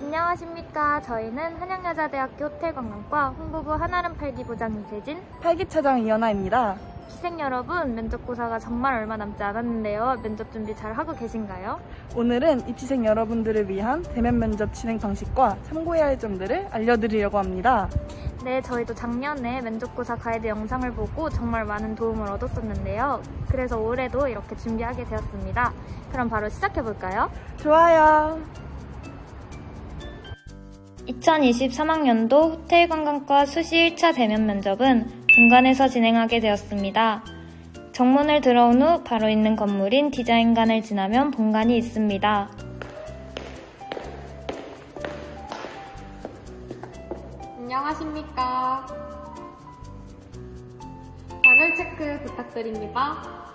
안녕하십니까. 저희는 한양여자대학교 호텔관광과 홍보부 한아름 팔기부장 이세진. 팔기차장 이연아입니다. 학생 여러분, 면접고사가 정말 얼마 남지 않았는데요. 면접 준비 잘 하고 계신가요? 오늘은 입시생 여러분들을 위한 대면 면접 진행 방식과 참고해야 할 점들을 알려드리려고 합니다. 네, 저희도 작년에 면접고사 가이드 영상을 보고 정말 많은 도움을 얻었었는데요. 그래서 올해도 이렇게 준비하게 되었습니다. 그럼 바로 시작해볼까요? 좋아요. 2023학년도 호텔 관광과 수시 1차 대면 면접은 본관에서 진행하게 되었습니다. 정문을 들어온 후 바로 있는 건물인 디자인관을 지나면 본관이 있습니다. 안녕하십니까. 발열 체크 부탁드립니다.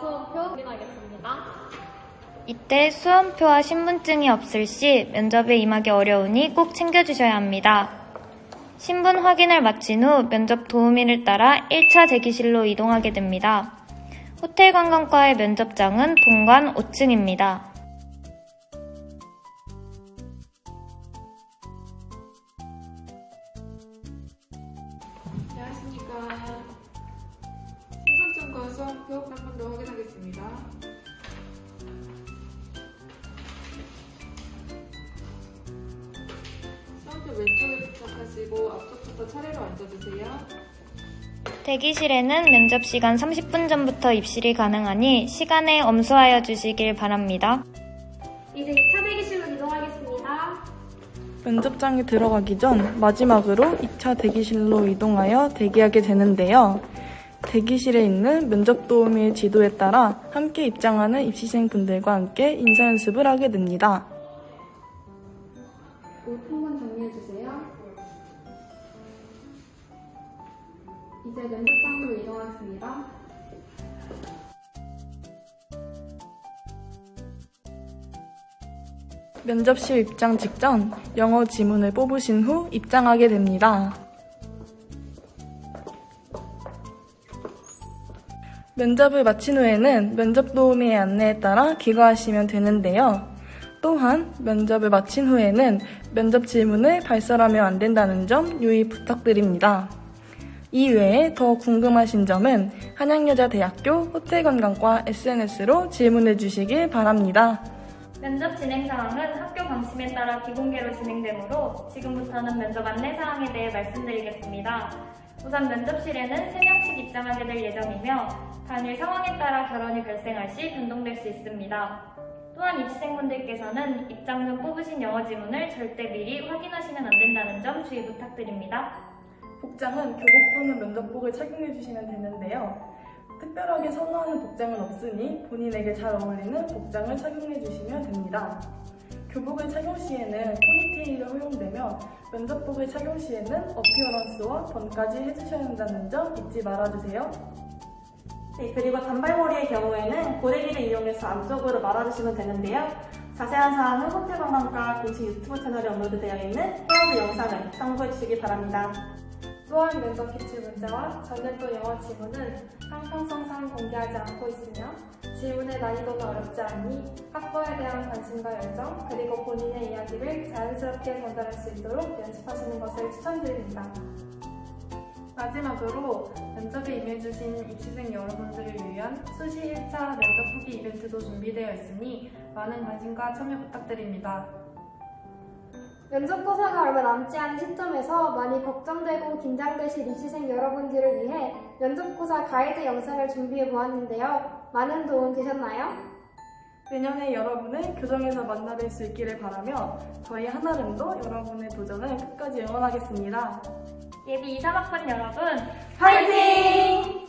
수험표 확인하겠습니다. 이때 수험표와 신분증이 없을 시 면접에 임하기 어려우니 꼭 챙겨주셔야 합니다. 신분 확인을 마친 후 면접 도우미를 따라 1차 대기실로 이동하게 됩니다. 호텔 관광과의 면접장은 본관 5층입니다. 안녕하십니까. 신분증과 수험표 한번 더 확인하겠습니다. 수험표 왼쪽에 부착하시고 앞쪽부터 차례로 앉아주세요. 대기실에는 면접 시간 30분 전부터 입실이 가능하니 시간에 엄수하여 주시길 바랍니다. 이제 2차 대기실로 이동하겠습니다. 면접장에 들어가기 전 마지막으로 2차 대기실로 이동하여 대기하게 되는데요. 대기실에 있는 면접 도우미의 지도에 따라 함께 입장하는 입시생 분들과 함께 인사 연습을 하게 됩니다. 옷 한번 정리해주세요. 이제 면접장으로 이동하겠습니다. 면접실 입장 직전 영어 지문을 뽑으신 후 입장하게 됩니다. 면접을 마친 후에는 면접 도우미의 안내에 따라 귀가하시면 되는데요. 또한 면접을 마친 후에는 면접 질문을 발설하면 안 된다는 점 유의 부탁드립니다. 이외에 더 궁금하신 점은 한양여자대학교 호텔관광과 SNS로 질문해 주시길 바랍니다. 면접 진행 사항은 학교 방침에 따라 비공개로 진행되므로 지금부터는 면접 안내 사항에 대해 말씀드리겠습니다. 우선 면접실에는 3명씩 입장하게 될 예정이며 단일 상황에 따라 결혼이 발생할 시 변동될 수 있습니다. 또한 입시생분들께서는 입장 전 뽑으신 영어 지문을 절대 미리 확인하시면 안 된다는 점 주의 부탁드립니다. 복장은 교복 또는 면접복을 착용해 주시면 되는데요. 특별하게 선호하는 복장은 없으니 본인에게 잘 어울리는 복장을 착용해 주시면 됩니다. 교복을 착용 시에는 포니테일이 허용되며 면접복을 착용 시에는 어피어런스와 번까지 해주셔야 한다는 점 잊지 말아주세요. 네, 그리고 단발머리의 경우에는 고데기를 이용해서 안쪽으로 말아주시면 되는데요. 자세한 사항은 호텔 관광과 공식 유튜브 채널에 업로드되어 있는 헤어드 영상을 참고해 주시기 바랍니다. 또한 면접 기출 문제와 전년도 영어 지문은 형평성상 공개하지 않고 있으며 질문의 난이도가 어렵지 않으니 학과에 대한 관심과 열정 그리고 본인의 이야기를 자연스럽게 전달할 수 있도록 연습하시는 것을 추천드립니다. 마지막으로 면접에 임해주신 입시생 여러분들을 위한 수시 1차 면접 후기 이벤트도 준비되어 있으니 많은 관심과 참여 부탁드립니다. 면접고사가 얼마 남지 않은 시점에서 많이 걱정되고 긴장되실 입시생 여러분들을 위해 면접고사 가이드 영상을 준비해 보았는데요. 많은 도움 되셨나요? 내년에 여러분을 교정에서 만나뵐 수 있기를 바라며 저희 하나름도 여러분의 도전을 끝까지 응원하겠습니다. 예비 2, 3학번 여러분 화이팅!